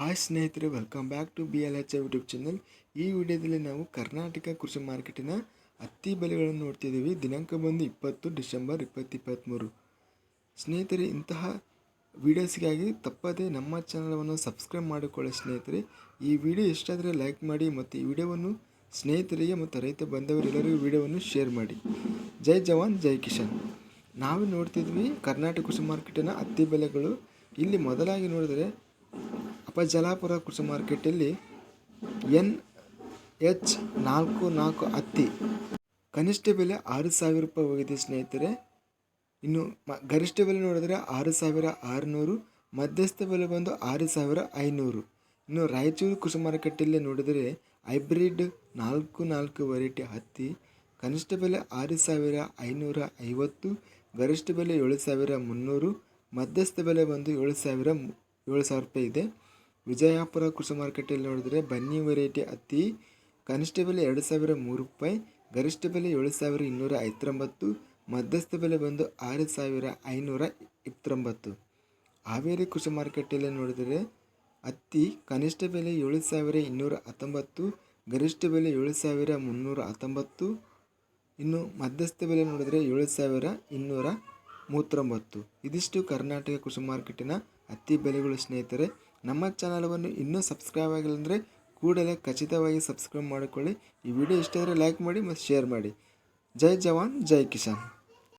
Hi ಸ್ನೇಹಿತರೆ welcome back to B L H YouTube channel ಈ ವಿಡಿಯೋದಲ್ಲಿ ನಾವು ಕರ್ನಾಟಕ ಕೃಷಿ ಮಾರ್ಕೆಟಿನ ಹತ್ತಿ ಬೆಲೆಗಳನ್ನು ನೋಡ್ತಿದ್ದೀವಿ. ದಿನಾಂಕ ಬಂದು ಇಪ್ಪತ್ತು, ಡಿಸೆಂಬರ್ ಇಪ್ಪತ್ತು ಇಪ್ಪತ್ತ್ಮೂರು. ಸ್ನೇಹಿತರೆ, ಇಂತಹ ವೀಡಿಯೋಸ್ಗಾಗಿ ತಪ್ಪದೇ ನಮ್ಮ ಚಾನಲನ್ನು ಸಬ್ಸ್ಕ್ರೈಬ್ ಮಾಡಿಕೊಳ್ಳಿ ಸ್ನೇಹಿತರೆ. ಈ ವಿಡಿಯೋ ಇಷ್ಟಾದರೆ ಲೈಕ್ ಮಾಡಿ ಮತ್ತು ಈ ವಿಡಿಯೋವನ್ನು ಸ್ನೇಹಿತರಿಗೆ ಮತ್ತು ರೈತ ಬಂದವರೆಲ್ಲರಿಗೂ ವಿಡಿಯೋವನ್ನು ಶೇರ್ ಮಾಡಿ. ಜೈ ಜವಾನ್, ಜೈ ಕಿಶನ್ ನಾವು ನೋಡ್ತಿದ್ವಿ ಕರ್ನಾಟಕ ಕೃಷಿ ಮಾರ್ಕೆಟಿನ ಹತ್ತಿ ಬೆಲೆಗಳು. ಇಲ್ಲಿ ಮೊದಲಾಗಿ ನೋಡಿದರೆ ಅಪಜಲಾಪುರ ಕೃಷಿ ಮಾರ್ಕೆಟಲ್ಲಿ ಎನ್ ಎಚ್ ನಾಲ್ಕು ನಾಲ್ಕು ಹತ್ತಿ ಕನಿಷ್ಠ ಬೆಲೆ ಆರು ಸಾವಿರ ರೂಪಾಯಿ ಹೋಗಿದೆ ಸ್ನೇಹಿತರೆ. ಇನ್ನು ಮ ಗರಿಷ್ಠ ಬೆಲೆ ನೋಡಿದ್ರೆ ಆರು ಸಾವಿರ ಆರುನೂರು, ಮಧ್ಯಸ್ಥ ಬೆಲೆ ಬಂದು ಆರು ಸಾವಿರ ಐನೂರು. ಇನ್ನು ರಾಯಚೂರು ಕೃಷಿ ಮಾರುಕಟ್ಟೆಯಲ್ಲಿ ನೋಡಿದರೆ ಹೈಬ್ರಿಡ್ ನಾಲ್ಕು ನಾಲ್ಕು ವೆರೈಟಿ ಹತ್ತಿ ಕನಿಷ್ಠ ಬೆಲೆ ಆರು ಸಾವಿರ ಐನೂರ ಐವತ್ತು, ಗರಿಷ್ಠ ಬೆಲೆ ಏಳು ಸಾವಿರ ಮುನ್ನೂರು, ಮಧ್ಯಸ್ಥ ಬೆಲೆ ಬಂದು ಏಳು ಸಾವಿರ ಏಳು ಸಾವಿರ ರೂಪಾಯಿ ಇದೆ. ವಿಜಯಪುರ ಕೃಷಿ ಮಾರುಕಟ್ಟೆಯಲ್ಲಿ ನೋಡಿದರೆ ಬನ್ನಿ ವೆರೈಟಿ ಹತ್ತಿ ಕನಿಷ್ಠ ಬೆಲೆ ಎರಡು ಸಾವಿರ ಮೂರು ರೂಪಾಯಿ, ಗರಿಷ್ಠ ಬೆಲೆ ಏಳು ಸಾವಿರ ಇನ್ನೂರ ಐವತ್ತೊಂಬತ್ತು, ಮಧ್ಯಸ್ಥ ಬೆಲೆ ಬಂದು ಆರು ಸಾವಿರ ಐನೂರ ಇಪ್ಪತ್ತೊಂಬತ್ತು. ಹಾವೇರಿ ಕೃಷಿ ಮಾರುಕಟ್ಟೆಯಲ್ಲಿ ನೋಡಿದರೆ ಅತ್ತಿ ಕನಿಷ್ಠ ಬೆಲೆ ಏಳು ಸಾವಿರ ಇನ್ನೂರ ಹತ್ತೊಂಬತ್ತು, ಗರಿಷ್ಠ ಬೆಲೆ ಏಳು ಸಾವಿರ ಮುನ್ನೂರ ಹತ್ತೊಂಬತ್ತು, ಇನ್ನು ಮಧ್ಯಸ್ಥ ಬೆಲೆ ನೋಡಿದರೆ ಏಳು ಸಾವಿರ ಇನ್ನೂರ ಮೂವತ್ತೊಂಬತ್ತು. ಇದಿಷ್ಟು ಕರ್ನಾಟಕ ಕೃಷಿ ಮಾರ್ಕೆಟಿನ ಹತ್ತಿ ಬೆಲೆಗಳು ಸ್ನೇಹಿತರೆ. ನಮ್ಮ ಚಾನಲವನ್ನು ಇನ್ನೂ ಸಬ್ಸ್ಕ್ರೈಬ್ ಆಗಿಲ್ಲ ಅಂದರೆ ಕೂಡಲೇ ಖಚಿತವಾಗಿ ಸಬ್ಸ್ಕ್ರೈಬ್ ಮಾಡಿಕೊಳ್ಳಿ. ಈ ವಿಡಿಯೋ ಇಷ್ಟ ಆದರೆ ಲೈಕ್ ಮಾಡಿ ಮತ್ತು ಶೇರ್ ಮಾಡಿ. ಜೈ ಜವಾನ್, ಜೈ ಕಿಸಾನ್.